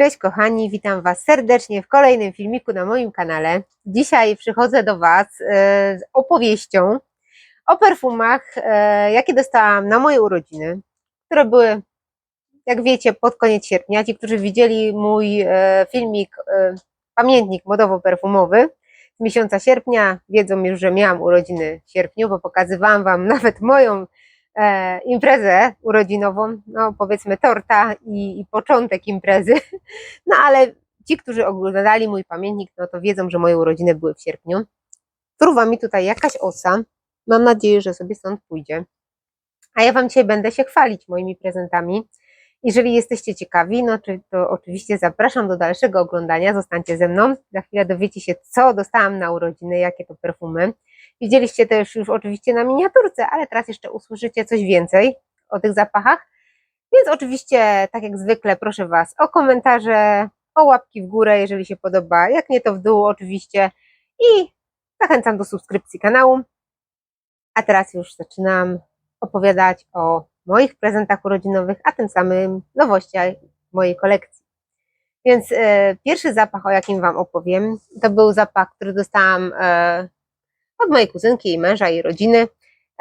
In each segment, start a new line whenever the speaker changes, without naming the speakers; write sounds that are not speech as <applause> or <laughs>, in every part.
Cześć kochani, witam Was serdecznie w kolejnym filmiku na moim kanale. Dzisiaj przychodzę do Was e, z opowieścią o perfumach, e, jakie dostałam na moje urodziny, które były, jak wiecie, pod koniec sierpnia. Ci, którzy widzieli mój e, filmik, pamiętnik modowo-perfumowy z miesiąca sierpnia, wiedzą już, że miałam urodziny w sierpniu, bo pokazywałam Wam <laughs> nawet moją e, imprezę urodzinową, no powiedzmy torta i, i początek imprezy. <laughs> No ale ci, którzy oglądali mój pamiętnik, no to wiedzą, że moje urodziny były w sierpniu. Fruwa mi tutaj jakaś osa. Mam nadzieję, że sobie stąd pójdzie. A ja Wam dzisiaj będę się chwalić moimi prezentami. Jeżeli jesteście ciekawi, no to, oczywiście zapraszam do dalszego oglądania. Zostańcie ze mną. Za chwilę dowiecie się, co dostałam na urodziny, jakie to perfumy. Widzieliście to już, już oczywiście na miniaturce, ale teraz jeszcze usłyszycie coś więcej o tych zapachach. Więc oczywiście, tak jak zwykle, proszę Was o komentarze, o łapki w górę, jeżeli się podoba, jak nie to w dół oczywiście i zachęcam do subskrypcji kanału. A teraz już zaczynam opowiadać o moich prezentach urodzinowych, a tym samym nowościach mojej kolekcji. Więc e, pierwszy zapach, o jakim Wam opowiem, to był zapach, który dostałam e, od mojej kuzynki i męża i rodziny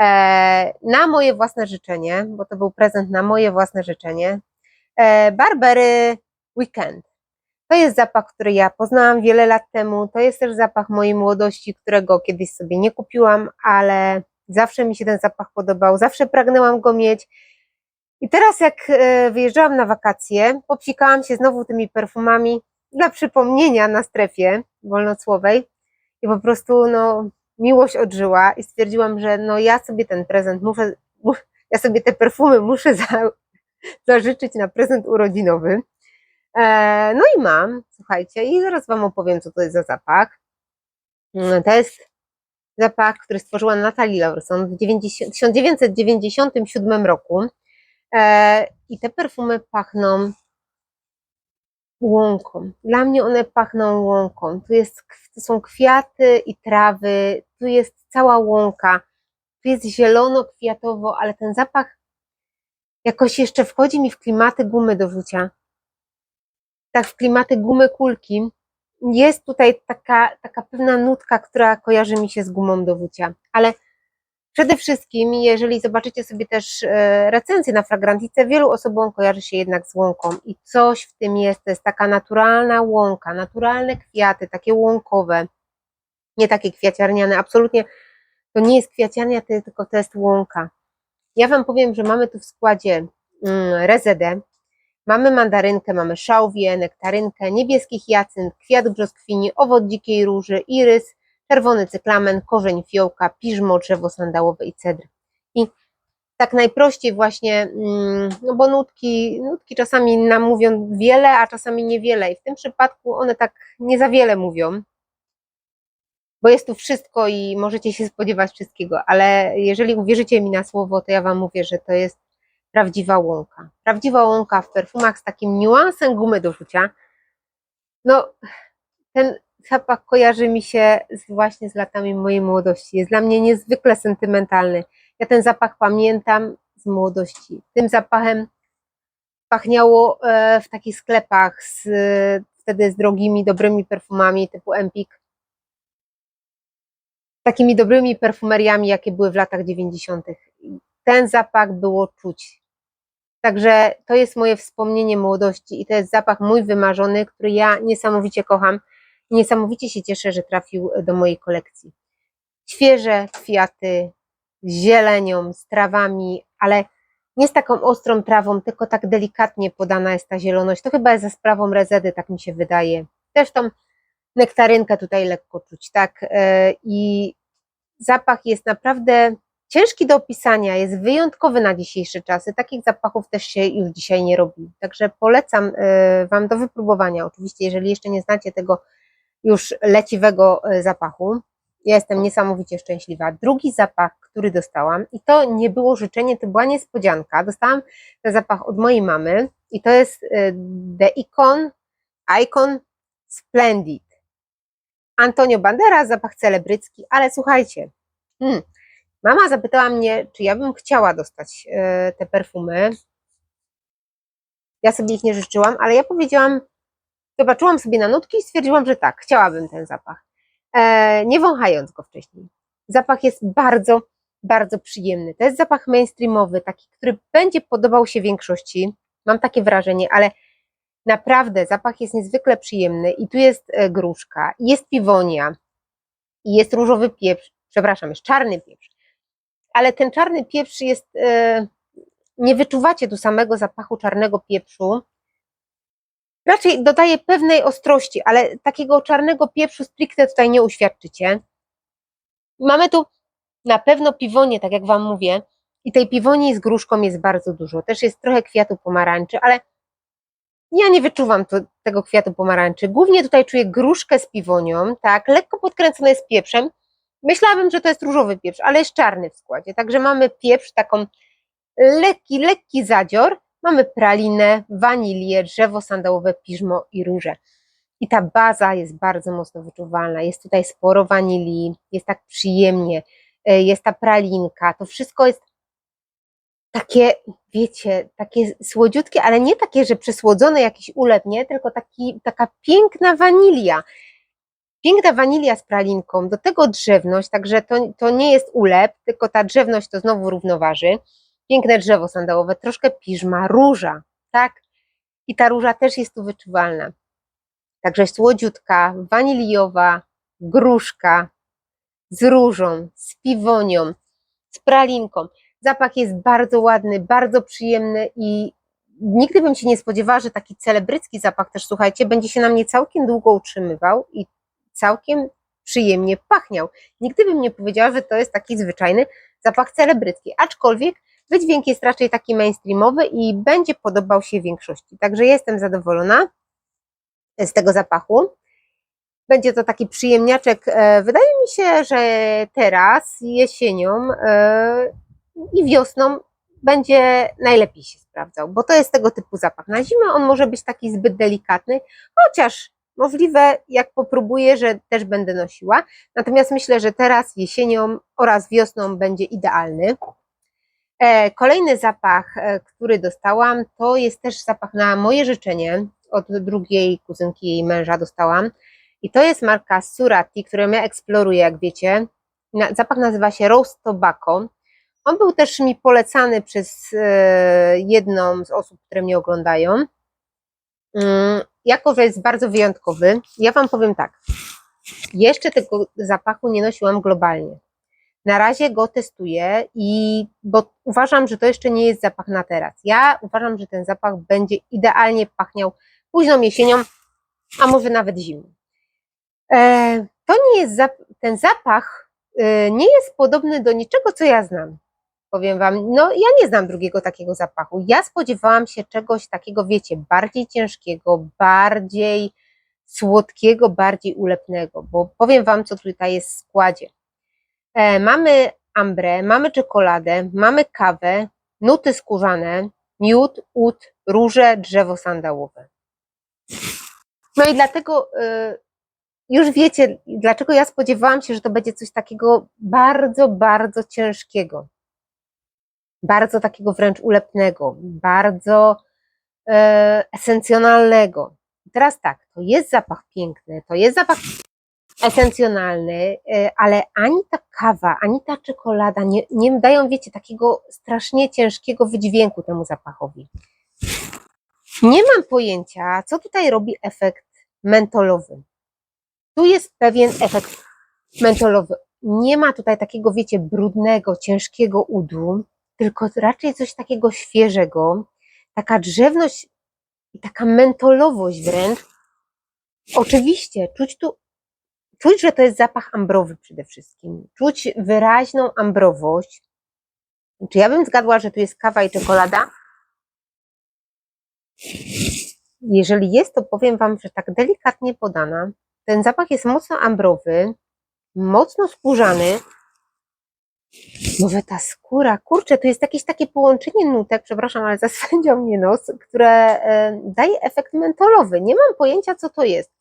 e, na moje własne życzenie, bo to był prezent na moje własne życzenie. E, Barbery Weekend. To jest zapach, który ja poznałam wiele lat temu. To jest też zapach mojej młodości, którego kiedyś sobie nie kupiłam, ale zawsze mi się ten zapach podobał, zawsze pragnęłam go mieć. I teraz, jak e, wyjeżdżałam na wakacje, popsikałam się znowu tymi perfumami dla przypomnienia na strefie wolnocłowej i po prostu no, miłość odżyła i stwierdziłam, że no ja sobie ten prezent muszę, mu- ja sobie te perfumy muszę za, zażyczyć na prezent urodzinowy. E, no i mam, słuchajcie, i zaraz Wam opowiem, co to jest za zapach. Mm, To jest zapach, który stworzyła Natalie Lawson w 90, 1997 roku. E, I te perfumy pachną łąką. Dla mnie one pachną łąką. Tu jest, to są kwiaty i trawy, tu jest cała łąka, tu jest zielono-kwiatowo, ale ten zapach jakoś jeszcze wchodzi mi w klimaty gumy do rzucia. Tak, w klimaty gumy kulki. Jest tutaj taka, taka pewna nutka, która kojarzy mi się z gumą do rzucia, ale Przede wszystkim, jeżeli zobaczycie sobie też e, recenzję na Fragrantice, wielu osobom kojarzy się jednak z łąką i coś w tym jest, to jest taka naturalna łąka, naturalne kwiaty, takie łąkowe, nie takie kwiaciarniane, absolutnie to nie jest kwiaciarnia, tylko to jest łąka. Ja Wam powiem, że mamy tu w składzie mm, rezedę, mamy mandarynkę, mamy szałwię, nektarynkę, niebieski hyacynt, kwiat brzoskwini, owoc dzikiej róży, irys, czerwony cyklamen, korzeń fiołka, piżmo, drzewo sandałowe i cedr. I tak najprościej właśnie, mm, no bo nutki, nutki czasami nam mówią wiele, a czasami niewiele i w tym przypadku one tak nie za wiele mówią, bo jest tu wszystko i możecie się spodziewać wszystkiego, ale jeżeli uwierzycie mi na słowo, to ja Wam mówię, że to jest prawdziwa łąka. Prawdziwa łąka w perfumach z takim niuansem gumy do rzucia. No, ten zapach kojarzy mi się z, właśnie z latami mojej młodości. Jest dla mnie niezwykle sentymentalny. Ja ten zapach pamiętam z młodości. Tym zapachem pachniało e, w takich sklepach z, wtedy z drogimi, dobrymi perfumami typu Empik. Takimi dobrymi perfumeriami, jakie były w latach 90. Ten zapach było czuć. Także to jest moje wspomnienie młodości i to jest zapach mój wymarzony, który ja niesamowicie kocham. Niesamowicie się cieszę, że trafił do mojej kolekcji. Świeże kwiaty z zielenią, z trawami, ale nie z taką ostrą trawą, tylko tak delikatnie podana jest ta zieloność. To chyba jest za sprawą rezedy, tak mi się wydaje. Też tą nektarynkę tutaj lekko czuć, tak? E, I zapach jest naprawdę ciężki do opisania, jest wyjątkowy na dzisiejsze czasy. Takich zapachów też się już dzisiaj nie robi. Także polecam e, Wam do wypróbowania. Oczywiście, jeżeli jeszcze nie znacie tego już leciwego e, zapachu. Ja jestem niesamowicie szczęśliwa. Drugi zapach, który dostałam, i to nie było życzenie, to była niespodzianka. Dostałam ten zapach od mojej mamy i to jest e, The Icon, Icon Splendid. Antonio Banderas, zapach celebrycki, ale słuchajcie, hmm, mama zapytała mnie, czy ja bym chciała dostać e, te perfumy. Ja sobie ich nie życzyłam, ale ja powiedziałam, zobaczyłam sobie na nutki i stwierdziłam, że tak, chciałabym ten zapach. E, nie wąchając go wcześniej. Zapach jest bardzo, bardzo przyjemny. To jest zapach mainstreamowy, taki, który będzie podobał się większości. Mam takie wrażenie, ale naprawdę zapach jest niezwykle przyjemny i tu jest e, gruszka, i jest piwonia, i jest różowy pieprz, przepraszam, jest czarny pieprz. Ale ten czarny pieprz jest, e, nie wyczuwacie tu samego zapachu czarnego pieprzu. Raczej dodaje pewnej ostrości, ale takiego czarnego pieprzu stricte tutaj nie uświadczycie. Mamy tu na pewno piwonię, tak jak Wam mówię, i tej piwonii z gruszką jest bardzo dużo. Też jest trochę kwiatu pomarańczy, ale ja nie wyczuwam tego kwiatu pomarańczy. Głównie tutaj czuję gruszkę z piwonią, tak, lekko podkręcone jest pieprzem. Myślałabym, że to jest różowy pieprz, ale jest czarny w składzie. Także mamy pieprz, taką lekki, lekki zadzior. Mamy pralinę, wanilię, drzewo sandałowe, piżmo i róże. I ta baza jest bardzo mocno wyczuwalna. Jest tutaj sporo wanilii, jest tak przyjemnie, e, jest ta pralinka. To wszystko jest takie, wiecie, takie słodziutkie, ale nie takie, że przesłodzone jakiś ulep, nie, tylko taki, taka piękna wanilia. Piękna wanilia z pralinką, do tego drzewność, także to, to nie jest ulep, tylko ta drzewność to znowu równoważy. Piękne drzewo sandałowe, troszkę piżma, róża, tak? I ta róża też jest tu wyczuwalna. Także słodziutka, waniliowa, gruszka z różą, z piwonią, z pralinką. Zapach jest bardzo ładny, bardzo przyjemny i nigdy bym się nie spodziewała, że taki celebrycki zapach też, słuchajcie, będzie się na mnie całkiem długo utrzymywał i całkiem przyjemnie pachniał. Nigdy bym nie powiedziała, że to jest taki zwyczajny zapach celebrycki, aczkolwiek wydźwięk jest raczej taki mainstreamowy i będzie podobał się większości. Także jestem zadowolona z tego zapachu. Będzie to taki przyjemniaczek. E, wydaje mi się, że teraz jesienią e, i wiosną będzie najlepiej się sprawdzał, bo to jest tego typu zapach. Na zimę on może być taki zbyt delikatny, chociaż możliwe, jak popróbuję, że też będę nosiła. Natomiast myślę, że teraz jesienią oraz wiosną będzie idealny. E, kolejny zapach, e, który dostałam, to jest też zapach na moje życzenie. Od drugiej kuzynki jej męża dostałam. I to jest marka Surati, którą ja eksploruję, jak wiecie. Zapach nazywa się Rose Tobacco. On był też mi polecany przez e, jedną z osób, które mnie oglądają. Mm, jako, że jest bardzo wyjątkowy, ja Wam powiem tak. Jeszcze tego zapachu nie nosiłam globalnie. Na razie go testuję i bo uważam, że to jeszcze nie jest zapach na teraz. Ja uważam, że ten zapach będzie idealnie pachniał późną jesienią, a może nawet zimą. E, to nie jest ten zapach e, nie jest podobny do niczego, co ja znam powiem Wam, no ja nie znam drugiego takiego zapachu. Ja spodziewałam się czegoś takiego, wiecie, bardziej ciężkiego, bardziej słodkiego, bardziej ulepnego, bo powiem Wam, co tutaj jest w składzie. E, mamy ambrę, mamy czekoladę, mamy kawę, nuty skórzane, miód, ud, róże, drzewo sandałowe. No i dlatego y, już wiecie, dlaczego ja spodziewałam się, że to będzie coś takiego bardzo, bardzo ciężkiego bardzo takiego wręcz ulepnego, bardzo e, esencjonalnego. Teraz tak, to jest zapach piękny, to jest zapach esencjonalny, e, ale ani ta kawa, ani ta czekolada nie, nie dają, wiecie, takiego strasznie ciężkiego wydźwięku temu zapachowi. Nie mam pojęcia, co tutaj robi efekt mentolowy. Tu jest pewien efekt mentolowy. Nie ma tutaj takiego, wiecie, brudnego, ciężkiego udu, tylko raczej coś takiego świeżego, taka drzewność i taka mentolowość wręcz. Oczywiście, czuć tu, czuć, że to jest zapach ambrowy przede wszystkim. Czuć wyraźną ambrowość. Czy ja bym zgadła, że tu jest kawa i czekolada? Jeżeli jest, to powiem Wam, że tak delikatnie podana. Ten zapach jest mocno ambrowy, mocno skórzany, może ta skóra, kurczę, to jest jakieś takie połączenie nutek, przepraszam, ale <laughs> zaswędział mnie nos, które e, daje efekt mentolowy. Nie mam pojęcia, co to jest.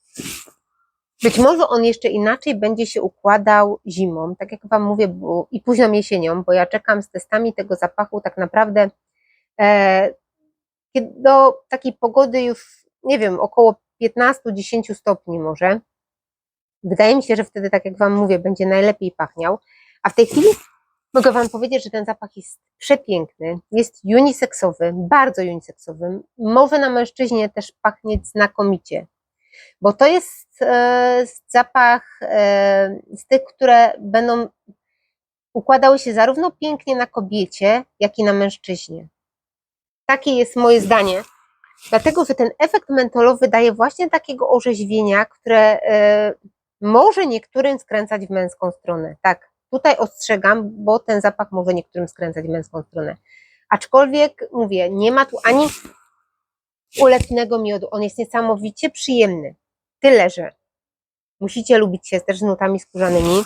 Być może on jeszcze inaczej będzie się układał zimą, tak jak Wam mówię, bo, i późną jesienią, bo ja czekam z testami tego zapachu tak naprawdę e, do takiej pogody już, nie wiem, około 15-10 stopni może. Wydaje mi się, że wtedy, tak jak Wam mówię, będzie najlepiej pachniał. A w tej chwili mogę Wam powiedzieć, że ten zapach jest przepiękny, jest uniseksowy, bardzo uniseksowy. Może na mężczyźnie też pachnieć znakomicie, bo to jest e, zapach e, z tych, które będą układały się zarówno pięknie na kobiecie, jak i na mężczyźnie. Takie jest moje zdanie. Dlatego, że ten efekt mentolowy daje właśnie takiego orzeźwienia, które e, może niektórym skręcać w męską stronę. Tak, tutaj ostrzegam, bo ten zapach może niektórym skręcać w męską stronę. Aczkolwiek mówię, nie ma tu ani ulepnego miodu. On jest niesamowicie przyjemny. Tyle, że musicie lubić się też z nutami skórzanymi.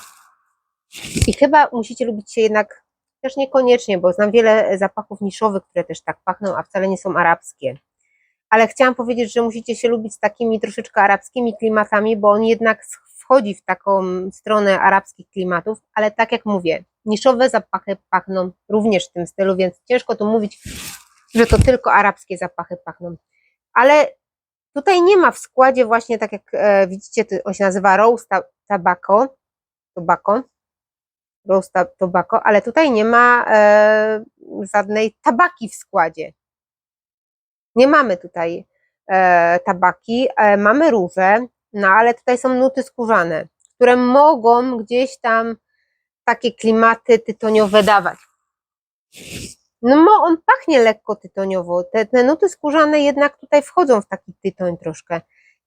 I chyba musicie lubić się jednak też niekoniecznie, bo znam wiele zapachów niszowych, które też tak pachną, a wcale nie są arabskie. Ale chciałam powiedzieć, że musicie się lubić z takimi troszeczkę arabskimi klimatami, bo on jednak wchodzi w taką stronę arabskich klimatów, ale tak jak mówię, niszowe zapachy pachną również w tym stylu, więc ciężko tu mówić, że to tylko arabskie zapachy pachną. Ale tutaj nie ma w składzie właśnie, tak jak e, widzicie, to on się nazywa Rose Tobacco, tobacco, Rose Tobacco, ale tutaj nie ma e, żadnej tabaki w składzie. Nie mamy tutaj e, tabaki, e, mamy róże, no ale tutaj są nuty skórzane, które mogą gdzieś tam takie klimaty tytoniowe dawać. No on pachnie lekko tytoniowo, te, te nuty skórzane jednak tutaj wchodzą w taki tytoń troszkę.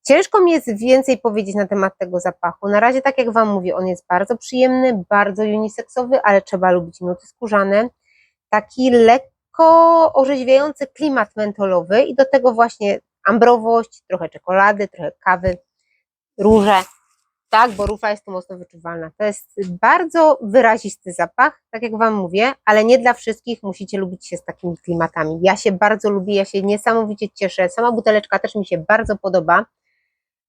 Ciężko mi jest więcej powiedzieć na temat tego zapachu. Na razie, tak jak Wam mówię, on jest bardzo przyjemny, bardzo uniseksowy, ale trzeba lubić nuty skórzane. Taki lekko orzeźwiający klimat mentolowy i do tego właśnie ambrowość, trochę czekolady, trochę kawy róże, tak, bo róża jest tu mocno wyczuwalna. To jest bardzo wyrazisty zapach, tak jak Wam mówię, ale nie dla wszystkich, musicie lubić się z takimi klimatami. Ja się bardzo lubię, ja się niesamowicie cieszę, sama buteleczka też mi się bardzo podoba.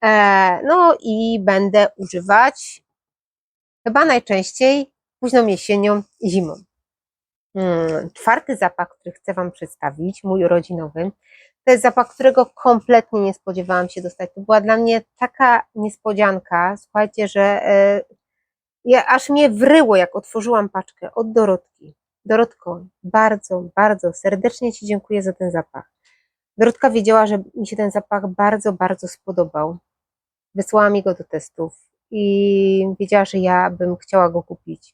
E, no i będę używać chyba najczęściej późną jesienią i zimą. Hmm, czwarty zapach, który chcę Wam przedstawić, mój urodzinowy, to jest zapach, którego kompletnie nie spodziewałam się dostać. To była dla mnie taka niespodzianka, słuchajcie, że e, ja, aż mnie wryło, jak otworzyłam paczkę od Dorotki. Dorotko, bardzo, bardzo serdecznie Ci dziękuję za ten zapach. Dorotka wiedziała, że mi się ten zapach bardzo, bardzo spodobał. Wysłała mi go do testów i wiedziała, że ja bym chciała go kupić.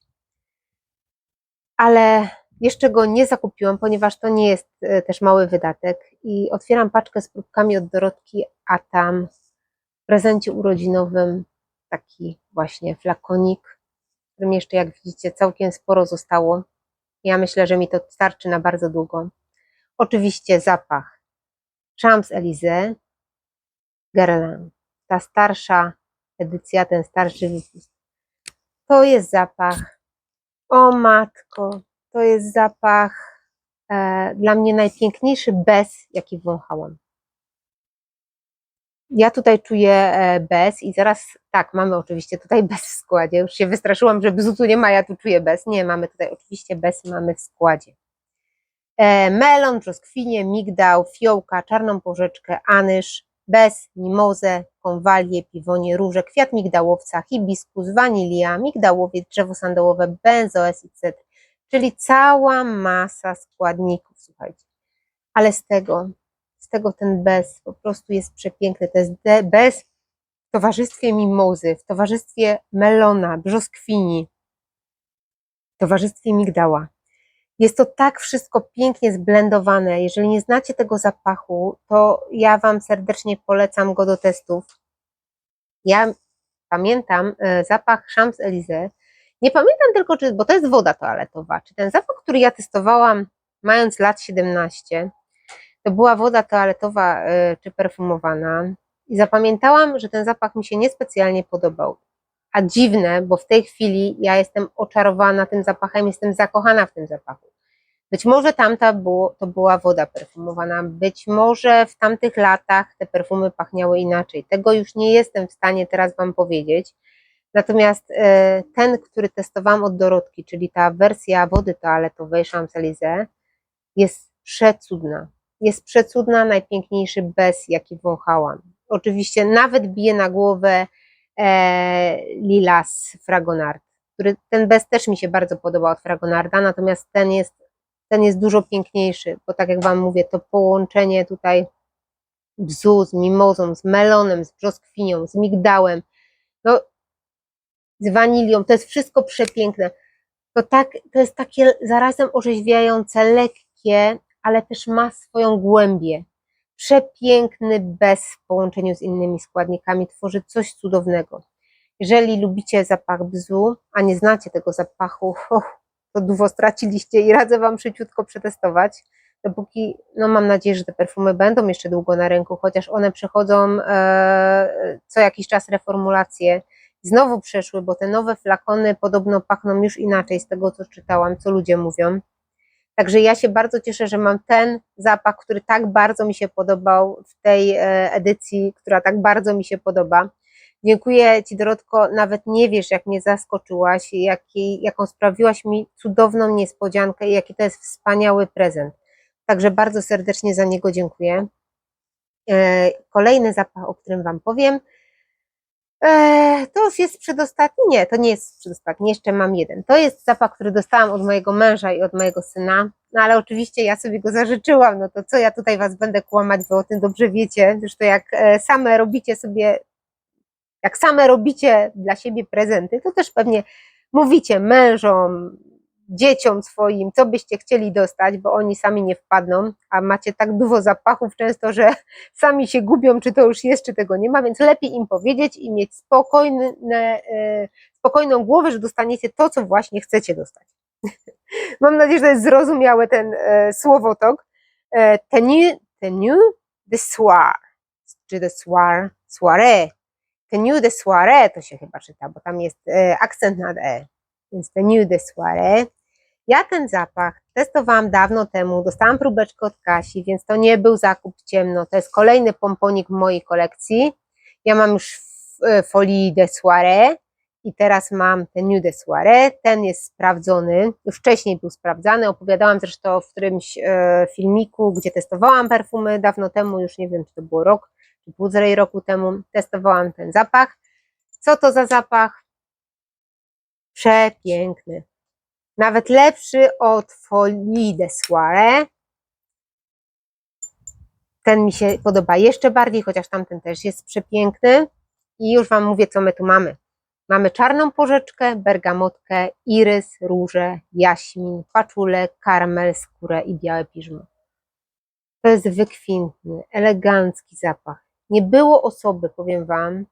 Ale jeszcze go nie zakupiłam, ponieważ to nie jest e, też mały wydatek i otwieram paczkę z próbkami od Dorotki, a tam w prezencie urodzinowym taki właśnie flakonik, w którym jeszcze jak widzicie całkiem sporo zostało. Ja myślę, że mi to starczy na bardzo długo. Oczywiście zapach Champs-Élysées Guerlain. Ta starsza edycja, ten starszy wypust. To jest zapach. O matko, to jest zapach e, dla mnie najpiękniejszy bez, jaki wąchałam. Ja tutaj czuję e, bez i zaraz, tak, mamy oczywiście tutaj bez w składzie. Już się wystraszyłam, że bzutu nie ma, ja tu czuję bez. Nie, mamy tutaj oczywiście bez, mamy w składzie. E, melon, brzoskwinie, migdał, fiołka, czarną porzeczkę, anyż, bez, mimozę, konwalię, piwonie, róże, kwiat migdałowca, hibiskus, wanilia, migdałowiec, drzewo sandałowe, benzoes i czyli cała masa składników, słuchajcie. Ale z tego, z tego ten bez po prostu jest przepiękny. To jest bez w towarzystwie mimozy, w towarzystwie melona, brzoskwini, w towarzystwie migdała. Jest to tak wszystko pięknie zblendowane. Jeżeli nie znacie tego zapachu, to ja Wam serdecznie polecam go do testów. Ja pamiętam e, zapach Champs-Élysées, nie pamiętam tylko, czy, bo to jest woda toaletowa, czy ten zapach, który ja testowałam mając lat 17, to była woda toaletowa y, czy perfumowana i zapamiętałam, że ten zapach mi się niespecjalnie podobał. A dziwne, bo w tej chwili ja jestem oczarowana tym zapachem, jestem zakochana w tym zapachu. Być może tamta było, to była woda perfumowana, być może w tamtych latach te perfumy pachniały inaczej. Tego już nie jestem w stanie teraz Wam powiedzieć, Natomiast e, ten, który testowałam od Dorotki, czyli ta wersja wody toaletowej Champs-Élysées, jest przecudna. Jest przecudna, najpiękniejszy bez, jaki wąchałam. oczywiście nawet bije na głowę e, Lilas Fragonard, który ten bez też mi się bardzo podoba od Fragonarda, natomiast ten jest, ten jest dużo piękniejszy, bo tak jak Wam mówię, to połączenie tutaj bzu z mimozą, z melonem, z brzoskwinią, z migdałem, no z wanilią, to jest wszystko przepiękne. To, tak, to jest takie zarazem orzeźwiające, lekkie, ale też ma swoją głębię. Przepiękny bez w połączeniu z innymi składnikami tworzy coś cudownego. Jeżeli lubicie zapach bzu, a nie znacie tego zapachu, och, to długo straciliście i radzę Wam szybciutko przetestować. Dopóki, no mam nadzieję, że te perfumy będą jeszcze długo na rynku, chociaż one przechodzą e, co jakiś czas reformulacje. Znowu przeszły, bo te nowe flakony podobno pachną już inaczej z tego, co czytałam, co ludzie mówią. Także ja się bardzo cieszę, że mam ten zapach, który tak bardzo mi się podobał w tej e, edycji, która tak bardzo mi się podoba. Dziękuję Ci, Dorotko. Nawet nie wiesz, jak mnie zaskoczyłaś, jaki, jaką sprawiłaś mi cudowną niespodziankę i jaki to jest wspaniały prezent. Także bardzo serdecznie za niego dziękuję. E, Kolejny zapach, o którym Wam powiem, e, to już jest przedostatni. Nie, to nie jest przedostatni, jeszcze mam jeden. To jest zapach, który dostałam od mojego męża i od mojego syna. No ale oczywiście ja sobie go zażyczyłam, no to co ja tutaj Was będę kłamać, bo o tym dobrze wiecie. Zresztą jak e, same robicie sobie, jak same robicie dla siebie prezenty, to też pewnie mówicie mężom, dzieciom swoim, co byście chcieli dostać, bo oni sami nie wpadną, a macie tak dużo zapachów często, że <laughs> sami się gubią, czy to już jest, czy tego nie ma, więc lepiej im powiedzieć i mieć spokojne, e, spokojną głowę, że dostaniecie to, co właśnie chcecie dostać. <laughs> Mam nadzieję, że to jest zrozumiałe ten e, słowotok. E, tenue, tenue de soir, czy de soir, soirée. Tenue de soirée to się chyba czyta, bo tam jest e, akcent nad e. Więc tenue de soirée. Ja ten zapach testowałam dawno temu, dostałam próbeczkę od Kasi, więc to nie był zakup ciemno. To jest kolejny pomponik w mojej kolekcji. Ja mam już e, Folie de Soirée i teraz mam ten Nude de Soirée. Ten jest sprawdzony, już wcześniej był sprawdzany. Opowiadałam zresztą w którymś e, filmiku, gdzie testowałam perfumy dawno temu, już nie wiem, czy to było rok, czy półtorej roku temu. Testowałam ten zapach. Co to za zapach? Przepiękny. Nawet lepszy od Folie de Soirée. Ten mi się podoba jeszcze bardziej, chociaż tamten też jest przepiękny. I już Wam mówię, co my tu mamy. Mamy czarną porzeczkę, bergamotkę, irys, róże, jaśmin, paczulę, karmel, skórę i białe piżmo. To jest wykwintny, elegancki zapach. Nie było osoby, powiem Wam,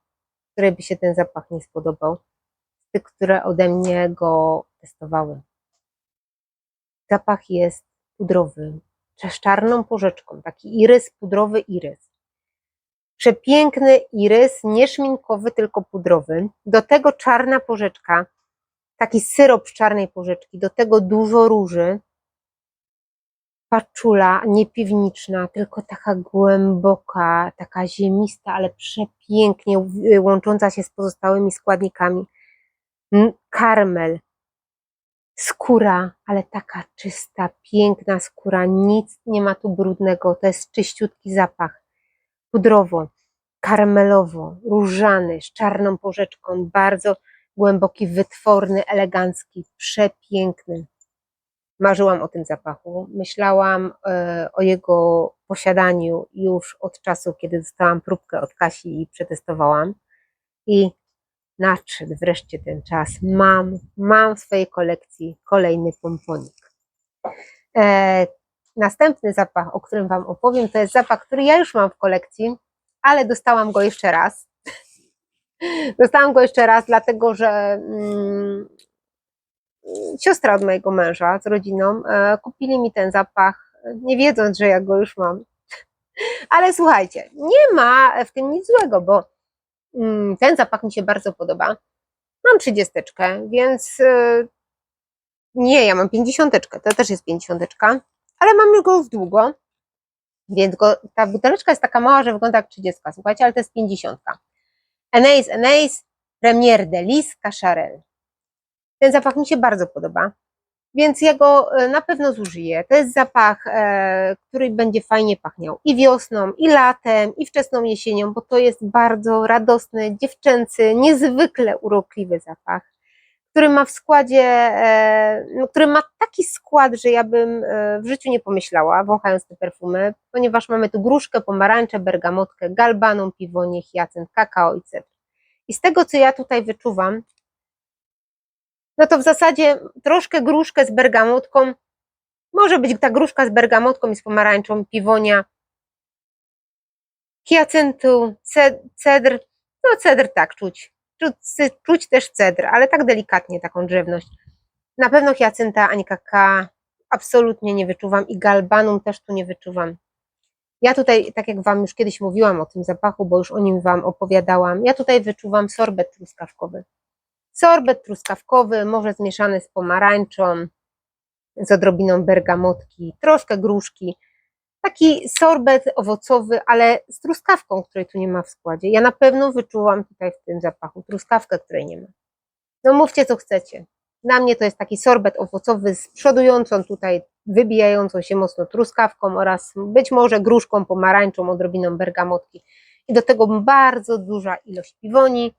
której by się ten zapach nie spodobał. Z tych, które ode mnie go testowały. Zapach jest pudrowy, czarną porzeczką, taki irys, pudrowy irys. Przepiękny irys, nie szminkowy, tylko pudrowy. Do tego czarna porzeczka, taki syrop z czarnej porzeczki, do tego dużo róży. Paczula, nie piwniczna, tylko taka głęboka, taka ziemista, ale przepięknie łącząca się z pozostałymi składnikami. Karmel, skóra, ale taka czysta, piękna skóra, nic nie ma tu brudnego, to jest czyściutki zapach. Pudrowo, karmelowo, różany, z czarną porzeczką, bardzo głęboki, wytworny, elegancki, przepiękny. Marzyłam o tym zapachu. Myślałam e, o jego posiadaniu już od czasu, kiedy dostałam próbkę od Kasi i przetestowałam. I nadszedł wreszcie ten czas. Mam, mam w swojej kolekcji kolejny pomponik. E, następny zapach, o którym Wam opowiem, to jest zapach, który ja już mam w kolekcji, ale dostałam go jeszcze raz. <laughs> dostałam go jeszcze raz, dlatego że mm, siostra od mojego męża z rodziną e, kupili mi ten zapach, nie wiedząc, że ja go już mam. <laughs> Ale słuchajcie, nie ma w tym nic złego, bo Ten zapach mi się bardzo podoba. Mam trzydziesteczkę, więc y, nie, ja mam pięćdziesiąteczkę, to też jest pięćdziesiąteczka, ale mam go już długo, więc go, ta buteleczka jest taka mała, że wygląda jak trzydziestka, słuchajcie, ale to jest pięćdziesiątka. Eneis, Eneis, Premier de Lis Cacharel. Ten zapach mi się bardzo podoba. Więc ja go e, na pewno zużyję. To jest zapach, e, który będzie fajnie pachniał i wiosną, i latem, i wczesną jesienią, bo to jest bardzo radosny, dziewczęcy, niezwykle urokliwy zapach, który ma w składzie, e, no, który ma taki skład, że ja bym w życiu nie pomyślała, wąchając te perfumy, ponieważ mamy tu gruszkę, pomarańczę, bergamotkę, galbanum, piwonię, hiacynt, kakao i cedr. I z tego, co ja tutaj wyczuwam, no to w zasadzie troszkę gruszkę z bergamotką. Może być ta gruszka z bergamotką i z pomarańczą, piwonia, hiacyntu, ce- cedr. No cedr tak czuć. Czuć, czuć też cedr, ale tak delikatnie taką drzewność. Na pewno hiacynta ani kaka absolutnie nie wyczuwam i galbanum też tu nie wyczuwam. Ja tutaj, tak jak Wam już kiedyś mówiłam o tym zapachu, bo już o nim Wam opowiadałam, ja tutaj wyczuwam sorbet truskawkowy. Sorbet truskawkowy, może zmieszany z pomarańczą, z odrobiną bergamotki, troszkę gruszki. Taki sorbet owocowy, ale z truskawką, której tu nie ma w składzie. Ja na pewno wyczułam tutaj w tym zapachu truskawkę, której nie ma. No mówcie co chcecie. Dla mnie to jest taki sorbet owocowy z przodującą tutaj, wybijającą się mocno truskawką oraz być może gruszką, pomarańczą, odrobiną bergamotki. I do tego bardzo duża ilość piwoni,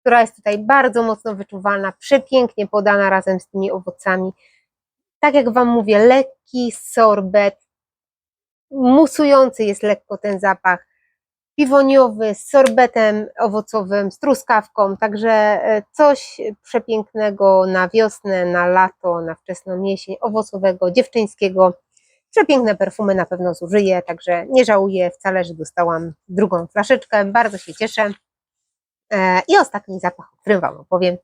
która jest tutaj bardzo mocno wyczuwalna, przepięknie podana razem z tymi owocami. Tak jak Wam mówię, lekki sorbet, musujący jest lekko ten zapach, piwoniowy, z sorbetem owocowym, z truskawką, także e, coś przepięknego na wiosnę, na lato, na wczesną jesień, owocowego, dziewczyńskiego. Przepiękne perfumy na pewno zużyję, także nie żałuję wcale, że dostałam drugą flaszeczkę, bardzo się cieszę. E, I ostatni zapach, o którym Wam opowiem,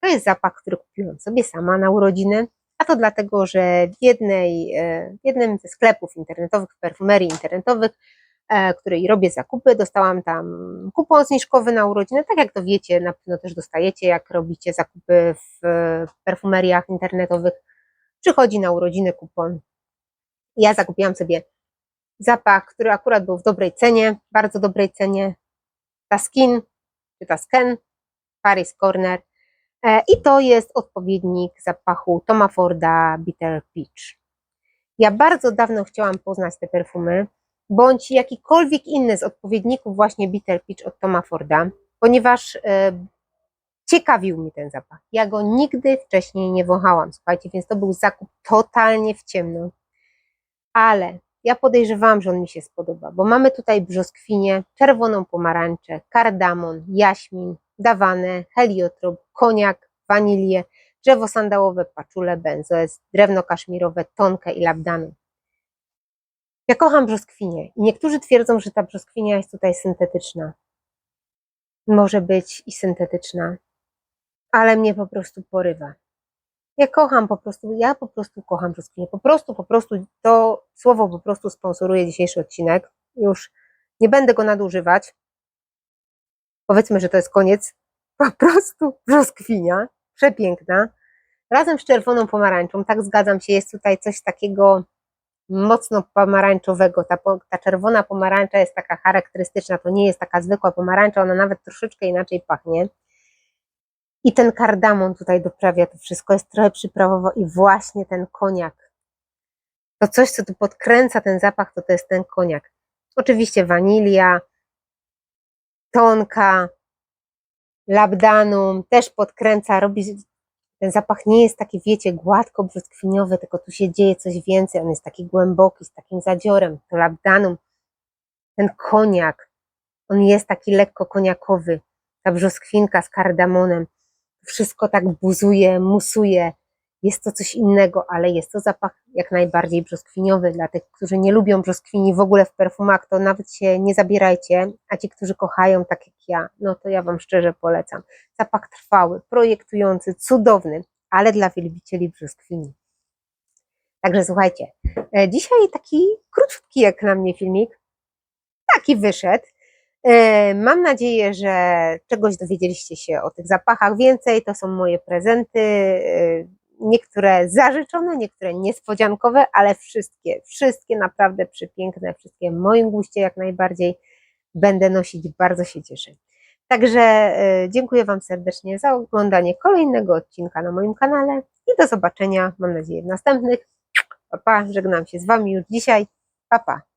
to jest zapach, który kupiłam sobie sama na urodziny, a to dlatego, że w, jednej, e, w jednym ze sklepów internetowych, perfumerii internetowych, e, której robię zakupy, dostałam tam kupon zniżkowy na urodziny, tak jak to wiecie, na pewno też dostajecie, jak robicie zakupy w perfumeriach internetowych, przychodzi na urodziny kupon. Ja zakupiłam sobie zapach, który akurat był w dobrej cenie, bardzo dobrej cenie, ta skin czy Tasken, Paris Corner. E, I to jest odpowiednik zapachu Toma Forda Bitter Peach. Ja bardzo dawno chciałam poznać te perfumy, bądź jakikolwiek inny z odpowiedników właśnie Bitter Peach od Toma Forda, ponieważ e, ciekawił mi ten zapach. Ja go nigdy wcześniej nie wąchałam, słuchajcie, więc to był zakup totalnie w ciemno. Ale ja podejrzewam, że on mi się spodoba, bo mamy tutaj brzoskwinię, czerwoną pomarańczę, kardamon, jaśmin, dawane, heliotrop, koniak, wanilię, drzewo sandałowe, paczule, benzoes, drewno kaszmirowe, tonkę i labdanu. Ja kocham brzoskwinię i niektórzy twierdzą, że ta brzoskwinia jest tutaj syntetyczna. Może być i syntetyczna, ale mnie po prostu porywa. Ja kocham po prostu, ja po prostu kocham brzoskwinię. Po prostu, po prostu to słowo po prostu sponsoruje dzisiejszy odcinek. Już nie będę go nadużywać. Powiedzmy, że to jest koniec. <laughs> Po prostu brzoskwinia, przepiękna. Razem z czerwoną pomarańczą, tak zgadzam się, jest tutaj coś takiego mocno pomarańczowego. Ta, ta czerwona pomarańcza jest taka charakterystyczna, to nie jest taka zwykła pomarańcza, ona nawet troszeczkę inaczej pachnie. I ten kardamon tutaj doprawia to wszystko, jest trochę przyprawowo i właśnie ten koniak. To coś, co tu podkręca ten zapach, to to jest ten koniak. Oczywiście wanilia, tonka, labdanum też podkręca, robi ten zapach nie jest taki, wiecie, gładko brzoskwiniowy, tylko tu się dzieje coś więcej, on jest taki głęboki, z takim zadziorem, to labdanum, ten koniak, on jest taki lekko koniakowy, ta brzoskwinka z kardamonem, wszystko tak buzuje, musuje. Jest to coś innego, ale jest to zapach jak najbardziej brzoskwiniowy. Dla tych, którzy nie lubią brzoskwini w ogóle w perfumach, to nawet się nie zabierajcie. A ci, którzy kochają tak jak ja, no to ja Wam szczerze polecam. Zapach trwały, projektujący, cudowny, ale dla wielbicieli brzoskwini. Także słuchajcie, e, dzisiaj taki krótki jak na mnie filmik. Taki wyszedł. E, mam nadzieję, że czegoś dowiedzieliście się o tych zapachach więcej. To są moje prezenty. e, Niektóre zażyczone, niektóre niespodziankowe, ale wszystkie, wszystkie naprawdę przepiękne, wszystkie w moim guście jak najbardziej będę nosić. Bardzo się cieszę. Także e, dziękuję Wam serdecznie za oglądanie kolejnego odcinka na moim kanale i do zobaczenia, mam nadzieję, w następnych. Pa, pa, żegnam się z Wami już dzisiaj. Pa, pa.